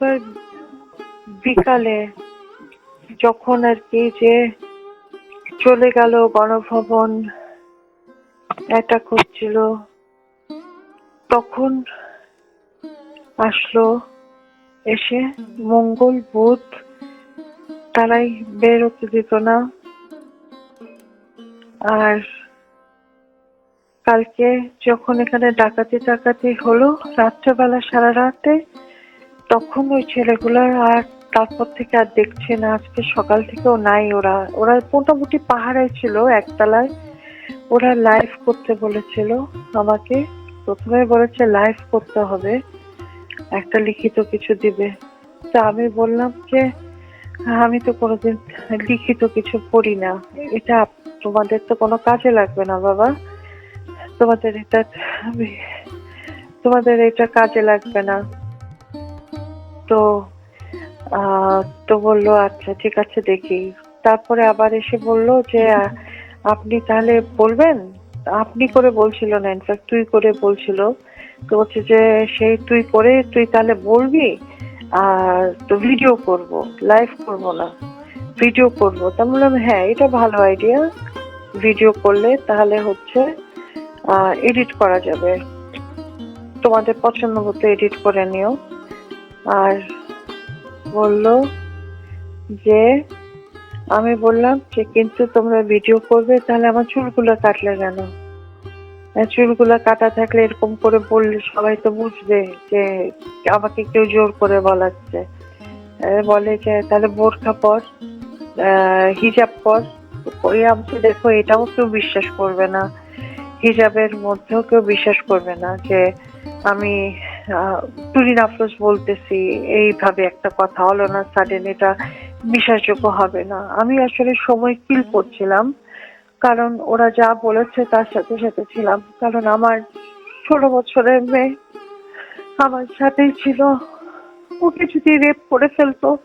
এবার বিকালে যখন আর কি যে চলে গেল গণভবন অ্যাটাক হচ্ছিল তখন আসলো, এসে মঙ্গল বুধ তারাই বেরোতে দিত না। আর কালকে যখন এখানে ডাকাতি টাকাতি হলো, রাত্রেবেলা সারা রাতে তখন ওই ছেলেগুলোর আর তারপর থেকে আর দেখছে না, আজকে সকাল থেকেও নাই ওরা। ওরা মোটামুটি পাহাড়ায় ছিল একতলায়। ওরা লাইভ করতে বলেছিল আমাকে। প্রথমে বলেছে লাইভ করতে হবে, একটা লিখিত কিছু দিবে। তা আমি বললাম যে, আমি তো কোনোদিন লিখিত কিছু পড়ি না। এটা তোমাদের তো কোনো কাজে লাগবে না বাবা। তোমাদের এটা তোমাদের এটা কাজে লাগবে না। তো তো বলল আচ্ছা ঠিক আছে, দেখি। তারপরে আবার এসে বলল যে আপনি তাহলে বলবেন? আপনি করে বলছিল না ইনফ্যাক্ট তুই করে বলছিল। তো হচ্ছে যে সেই তুই করে, তুই তাহলে বলবি, আর তো ভিডিও করব লাইভ করব না ভিডিও করব। তা বললাম হ্যাঁ এটা ভালো আইডিয়া ভিডিও করলে তাহলে হচ্ছে এডিট করা যাবে। তোমাদের পছন্দ মতো এডিট করে নিও। আর বলল যে, আমি বললাম যে, কিন্তু তোমরা ভিডিও করবে, তাহলে আমার চুলগুলো কাটলে কেন? চুলগুলো কাটা থাকলে এরকম করে বললে সবাই তো বুঝবে যে, আমাকে কেউ জোর করে বলাচ্ছে। বলে যে, তাহলে বোরখা পর হিজাব পর, ওই আমি দেখো, এটাও কেউ বিশ্বাস করবে না। হিজাবের মধ্যেও কেউ বিশ্বাস করবে না যে, আমি আহ, তুরিন আফরোজ বলতেছি এইভাবে একটা কথা হলো না সাডেন এটা বিশ্বাসযোগ্য হবে না। আমি আসলে সময় কিল করছিলাম কারণ ওরা যা বলেছে তার সাথে সাথে ছিলাম। কারণ আমার ষোলো বছরের মেয়ে আমার সাথেই ছিল। ওকে যদি রেপ করে ফেলতো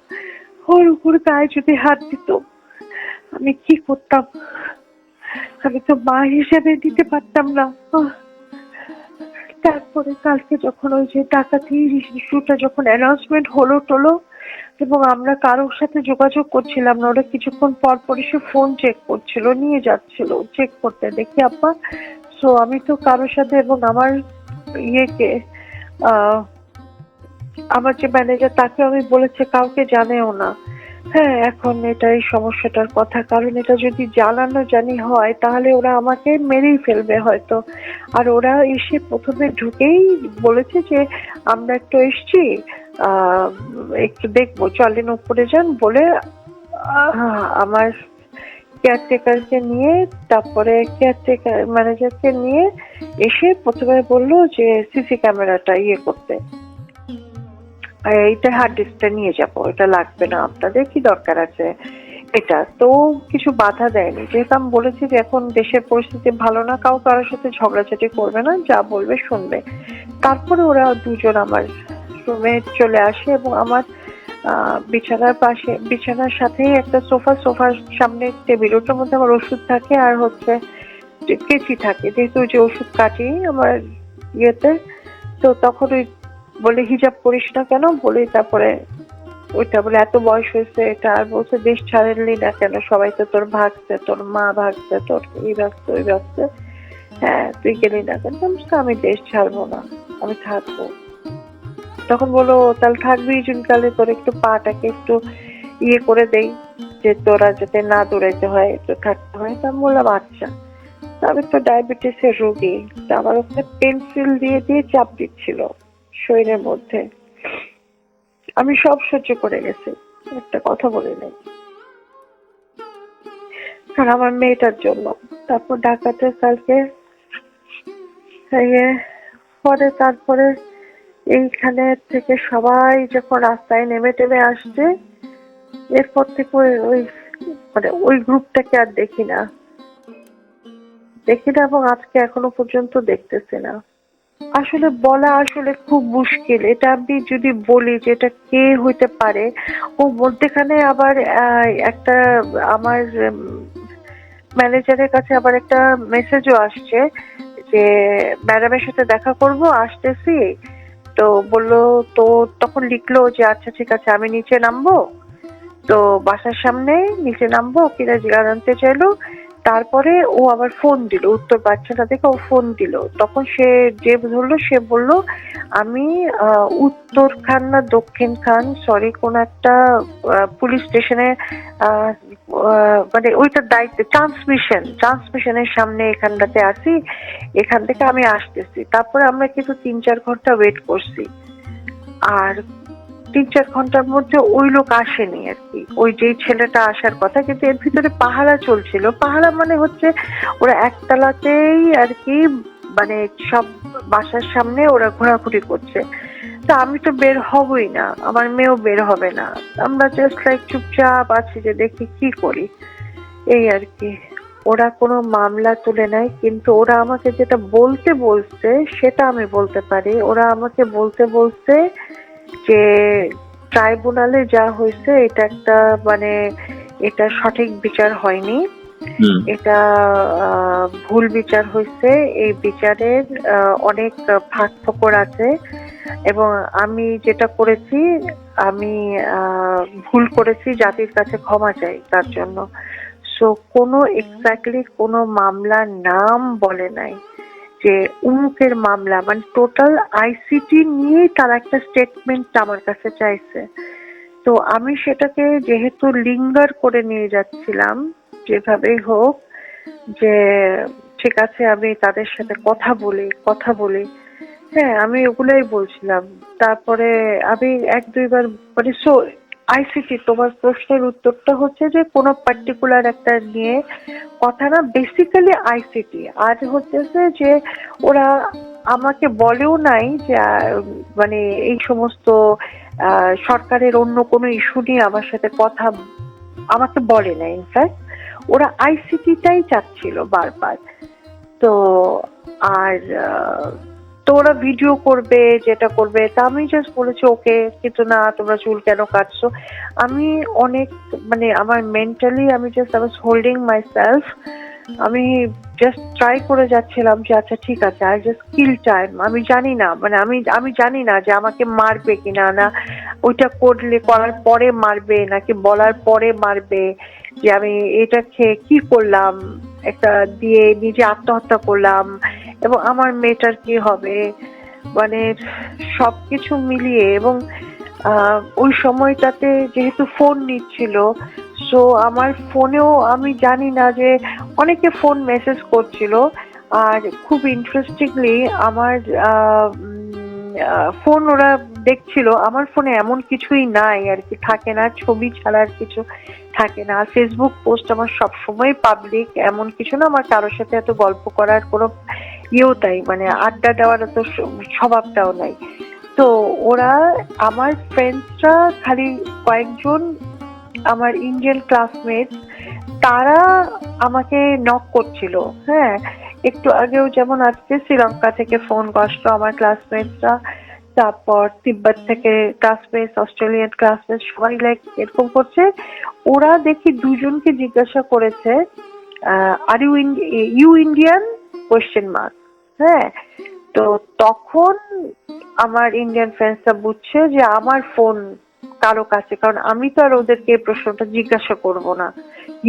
ওর উপর গায়ে যদি হাত দিত আমি কি করতাম? আমি তো মা হিসেবে দিতে পারতাম না। তারপরে কালকে যখন ওই যে ডাকাতি ইস্যুটা যখন অ্যানাউন্সমেন্ট হলো টলো, এবং আমরা কারোর সাথে যোগাযোগ করছিলাম না, ওরা কিছুক্ষণ পর পর এসে ফোন চেক করছিল, নিয়ে যাচ্ছিল চেক করতে দেখি আপা সো আমি তো কারোর সাথে এবং আমার ইয়েকে আমার যে ম্যানেজার তাকে আমি বলেছে, কাউকে জানেও না। হ্যাঁ এখন এটা এই সমস্যাটার কথা। কারণ এটা যদি জানানো জানি হয়, তাহলে ওরা আমাকে মেরেই ফেলবে হয়তো। আর ওরা এসে প্রথমে ঢুকেই বলেছে যে, আমরা একটু এসছি একটু দেখব। চলেন উপরে যান বলে আমার কেয়ারটেকারকে নিয়ে, তারপরে কেয়ারটেকার ম্যানেজারকে নিয়ে এসে প্রথমে বলল যে, সিসি ক্যামেরাটা ইয়ে করতে। এইটা হার্ড ডিস্কটা নিয়ে যাব, এটা লাগবে না আপনাদের, কি দরকার আছে? এটা, তো কিছু বাধা দেয়নি। যেহেতু আমি বলেছি যে এখন দেশের পরিস্থিতি ভালো না, কাউ কারোর সাথে ঝগড়াঝাটি করবে না, যা বলবে শুনবে। তারপরে ওরা দুজন আমার রুমে চলে আসে এবং আমার বিছানার পাশে, বিছানার সাথেই একটা সোফা, সোফার সামনে টেবিল ওটার মধ্যে আমার ওষুধ থাকে আর হচ্ছে কেচি থাকে। যেহেতু যে ওষুধ কাটি আমার ইয়েতে, তো তখন ওই বলে হিজাব করিস না কেন? বলে তারপরে ওইটা বলে, এত বয়স হয়েছে, এটা আর বলছে, দেশ ছাড়লি না কেন? সবাই তো তোর ভাগছে, তোর মা ভাগছে, তোর এই ভাগছে, ওই ভাগছে। হ্যাঁ তুই গেলি না কেন? আমি দেশ ছাড়বো না, আমি থাকব। তখন বলো তাহলে থাকবি জুনকালে তোর একটু পাটাকে একটু ইয়ে করে দেই, যে তোরা যাতে না দৌড়াইতে হয় একটু থাকতে হয়। তা বললাম আচ্ছা। আমি তো ডায়াবেটিসের রোগী। তা আমার ওখানে পেন্সিল দিয়ে দিয়ে চাপ দিচ্ছিল। শরীরের মধ্যে। আমি সব সহ্য করে গেছি, একটা কথা বলে নেই। আর আমার মেয়েটার জন্য। তারপর ডাকাতে কালকে পরে তারপরে এইখানে থেকে সবাই যখন রাস্তায় নেমে টেমে আসছে, এরপর থেকে ওই মানে ওই গ্রুপটাকে আর দেখি না। দেখি না এবং আজকে এখনও পর্যন্ত দেখতেছি না। আসলে বলা আসলে খুব মুশকিল। এটা আমি যদি বলি যে এটা কে হইতে পারে, ও মধ্যেখানে আবার একটা আমার ম্যানেজারের কাছে আবার একটা মেসেজও আসছে যে ম্যাডামের সাথে দেখা করব, আসতেছি। তো বলল, তো তখন লিখলো যে আচ্ছা ঠিক আছে, আমি নিচে নামবো। তো বাসার সামনে নিচে নামবো, কিনা জানতে চাইলো। তারপরে ও আবার ফোন দিল, উত্তর বাচ্চাটা দেখে ও ফোন দিল। তখন সে যে ধরলো, সে বলল, আমি উত্তর খান না দক্ষিণ খান সরি কোন একটা পুলিশ স্টেশনে মানে ওইটার দায়িত্ব ট্রান্সমিশন ট্রান্সমিশনের সামনে এখানটাতে আসি এখান থেকে আমি আসতেছি। তারপরে আমরা কিন্তু তিন চার ঘণ্টা ওয়েট করছি। আর তিন চার ঘণ্টার মধ্যে ওই লোক আসেনি আর কি। ওই যেই ছেলেটা আসার কথা, কিন্তু এর ভিতরে পাহারা চলছিল। পাহারা মানে হচ্ছে ওরা একতলাতেই আর কি মানে সব বাসার সামনে ওরা ঘোরাঘুরি করছে। তা আমি তো বের হবই না, আমার মেয়েও বের হবে না। আমরা জাস্ট লাইক চুপচাপ আছি যে দেখি কি করি। এই আর কি। ওরা কোনো মামলা তুলে নেয়, কিন্তু ওরা আমাকে যেটা বলতে বলছে, সেটা আমি বলতে পারি। ওরা আমাকে বলতে বলছে যে ট্রাইব্যুনালে যা হয়েছে এটা একটা মানে এটা সঠিক বিচার হয়নি। এটা ভুল বিচার হয়েছে। এই বিচারের অনেক ফাঁক ফোকর আছে। এবং আমি যেটা করেছি আমি আহ, ভুল করেছি জাতির কাছে ক্ষমা চাই তার জন্য। সো কোনো এক্স্যাক্টলি কোনো মামলার নাম বলে নাই। যে উমুকের মামলা মানে টোটাল আইসিটি নিয়েই তার একটা স্টেটমেন্ট আমার কাছে চাইছে। তো আমি সেটাকে যেহেতু লিঙ্গার করে নিয়ে যাচ্ছিলাম, যেভাবেই হোক, যে ঠিক আছে, আমি তাদের সাথে কথা বলি কথা বলি। হ্যাঁ আমি ওগুলাই বলছিলাম। তারপরে আমি এক দুইবার মানে আইসিটি তোমার প্রশ্নের উত্তরটা হচ্ছে যে কোনো পার্টিকুলার একটা নিয়ে কথা না বেসিক্যালি আইসিটি আর হচ্ছে যে ওরা আমাকে বলেও নাই যে মানে এই সমস্ত সরকারের অন্য কোনো ইস্যু নিয়ে আমার সাথে কথা আমাকে বলে না ইনফ্যাক্ট ওরা আইসিটিটাই চাচ্ছিল বারবার। তো, আর তো ওরা ভিডিও করবে, যেটা করবে। তা আমি জাস্ট বলেছি, ওকে, কিন্তু না, তোমরা চুল কেন কাটছো? আমি অনেক মানে আমার মেন্টালি আমি just I holding my self আমি জাস্ট ট্রাই করে যাচ্ছিলাম যে আচ্ছা ঠিক আছে আই জাস্ট কিল টাইম আমি জানি না মানে আমি আমি জানি না যে আমাকে মারবে কিনা না। ওইটা করলে, করার পরে মারবে, নাকি বলার পরে মারবে যে আমি এটা খেয়ে কি করলাম? একটা দিয়ে নিজে আত্মহত্যা করলাম। এবং আমার মেয়েটার কি হবে? মানে সবকিছু মিলিয়ে এবং ওই সময়টাতে যেহেতু ফোন নিচ্ছিল সো আমার ফোনেও আমি জানি না যে অনেকে ফোন মেসেজ করছিল। আর খুব ইন্টারেস্টিংলি আমার ফোন ওরা দেখছিল, আমার ফোনে এমন কিছুই নাই আর কি, থাকে না, ছবি ছাড়া আর কিছু থাকে না। ফেসবুক পোস্ট আমার সবসময় পাবলিক এমন কিছু না আমার কারোর সাথে এত গল্প করার কোনো ইয়েও তাই মানে আড্ডা দেওয়ার তো স্বভাবটাও নাই। তো ওরা, আমার ফ্রেন্ডসরা খালি কয়েকজন আমার ইন্ডিয়ান ক্লাসমেট তারা আমাকে নক করছিল হ্যাঁ। একটু আগেও যেমন আজকে শ্রীলঙ্কা থেকে ফোন করল আমার ক্লাসমেটসরা তারপর তিব্বত থেকে ক্লাসমেটস অস্ট্রেলিয়ান ক্লাসমেট সবাই লাইক এরকম করছে। ওরা দেখি দুজনকে জিজ্ঞাসা করেছে are you you Indian question mark হ্যাঁ? তো তখন আমার ইন্ডিয়ান ফ্রেন্ডসরা বুঝছে যে আমার ফোন কারও কাছে, কারণ আমি তো আর ওদেরকে প্রশ্নটা জিজ্ঞাসা করব না।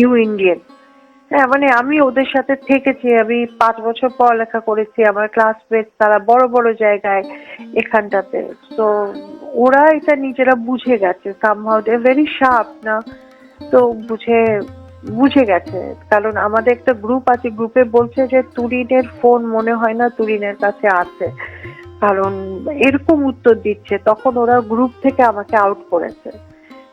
ইউ ইন্ডিয়ান হ্যাঁ মানে আমি ওদের সাথে থেকেছি, আমি পাঁচ বছর পড়ালেখা করেছি, আমার ক্লাসমেট তারা বড় বড় জায়গায় এখানটাতে। তো ওরা এটা নিজেরা বুঝে গেছে। সামহাউ দে ভেরি শার্প না? তো বুঝে বুঝে গেছে। কারণ আমাদের একটা গ্রুপ আছে গ্রুপে বলছে যে তুরিনের ফোন মনে হয় না তুরিনের কাছে আছে। কারণ এরকম উত্তর দিচ্ছে তখন ওরা গ্রুপ থেকে আমাকে আউট করেছে।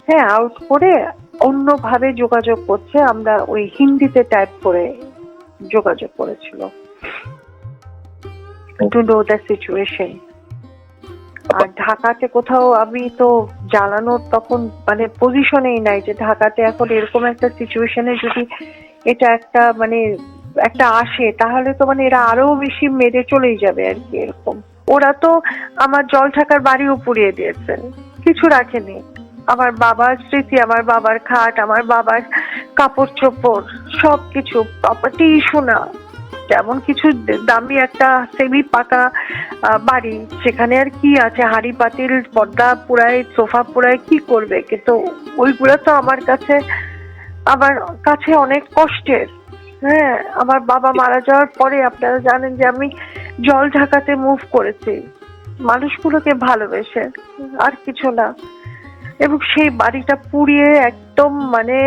হ্যাঁ আউট করে অন্যভাবে যোগাযোগ করছে আমরা ওই হিন্দিতে টাইপ করে যোগাযোগ করেছিল। টু নো দ্য সিচুয়েশন আর ঢাকাতে কোথাও আমি তো জ্বালানোর তখন মানে পজিশনেই নাই যে ঢাকাতে এখন এরকম একটা সিচুয়েশনে যদি এটা একটা মানে একটা আসে, তাহলে তো মানে এরা আরও বেশি মেরে চলেই যাবে আর কি এরকম। ওরা তো আমার জল ঠাকার বাড়িও পুড়িয়ে দিয়েছে। কিছু রাখেনি। আমার বাবার স্মৃতি, আমার বাবার খাট, আমার বাবার কাপড় চোপড় সব কিছু প্রপার্টি সোনা তেমন কিছু দামি একটা সেমি পাকা বাড়ি, সেখানে আর কি আছে? হাড়ি, পাতিল, পর্দা পুরাই সোফা পুরাই কি করবে? কিন্তু ওইগুলো তো আমার কাছে আমার কাছে অনেক কষ্টের। হ্যাঁ আমার বাবা মারা যাওয়ার পরে আপনারা জানেন যে আমি জল ঢাকাতে মুভ করেছি। মানুষগুলোকে ভালোবেসে, আর কিছু না। এবং সেই বাড়িটা পুড়িয়ে একদম মানে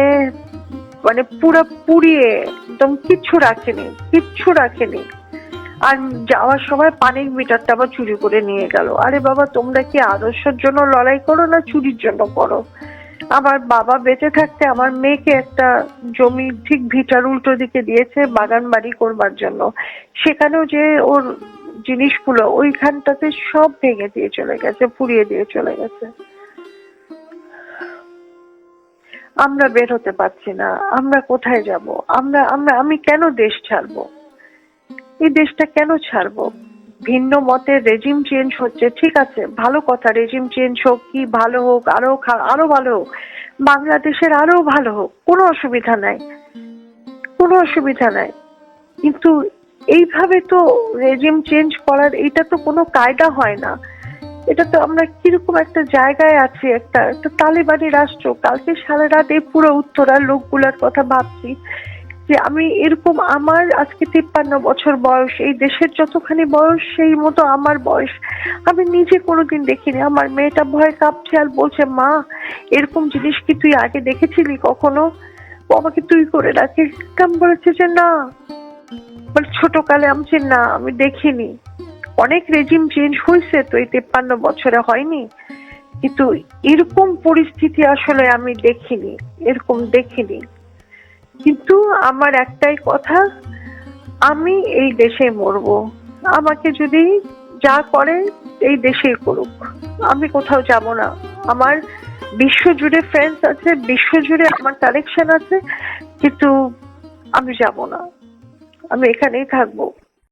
মানে পুরো পুড়িয়ে একদম কিচ্ছু রাখেনি কিচ্ছু রাখেনি। আর যাওয়ার সময় পানির মিটারটা আবার চুরি করে নিয়ে গেল। আরে বাবা, তোমরা কি আদর্শের জন্য লড়াই করো না চুরির জন্য করো? আমার বাবা বেঁচে থাকতে আমার মেয়েকে একটা জমি ঠিক ভিটার উল্টো দিকে দিয়েছে বাগান বাড়ি করবার জন্য। সেখানেও যে ওর জিনিসগুলো, ওইখানটাতে সব ভেঙে দিয়ে চলে গেছে, পুড়িয়ে দিয়ে চলে গেছে। আমরা বের হতে পারছি না, আমরা কোথায় যাব? আমরা আমরা, আমি কেন দেশ ছাড়বো? এই দেশটা কেন ছাড়বো? ভিন্ন মতের রেজিম চেঞ্জ হচ্ছে, ঠিক আছে, ভালো কথা রেজিম চেঞ্জ হোক, কি ভালো হোক, আরও আরও ভালো হোক, বাংলাদেশের আরও ভালো হোক, কোনো অসুবিধা নাই, কোনো অসুবিধা নাই। কিন্তু এইভাবে তো রেজিম চেঞ্জ করার এটা তো কোনো কায়দা হয় না। এটা তো আমরা কীরকম একটা জায়গায় আছি, একটা একটা তালেবানি রাষ্ট্র। কালকে সারা রাত এই পুরো উত্তরার লোকগুলার কথা ভাবছি যে আমি এরকম আমার আজকে তিপ্পান্ন বছর বয়স, এই দেশের যতখানি বয়স, সেই মতো আমার বয়স। আমি নিজে কোনোদিন দেখিনি। আমার মেয়েটা ভয় কাঁপছে আর বলছে, মা, এরকম জিনিস কি তুই আগে দেখেছিলি কখনো? আমাকে তুই করে রাখে কেমন বলেছে যে, না। ছোটকালে আমি না, আমি দেখিনি। অনেক রেজিম চেঞ্জ হয়েছে তো, এই তেপ্পান্ন বছরে হয়নি। কিন্তু এরকম পরিস্থিতি আসলে আমি দেখিনি, এরকম দেখিনি। কিন্তু আমার একটাই কথা, আমি এই দেশে মরবো। আমাকে যদি যা করে, এই দেশেই করুক। আমি কোথাও যাব না। আমার বিশ্ব জুড়ে ফ্রেন্ডস আছে বিশ্ব জুড়ে আমার কালেকশন আছে, কিন্তু আমি যাব না। আমি এখানেই থাকব।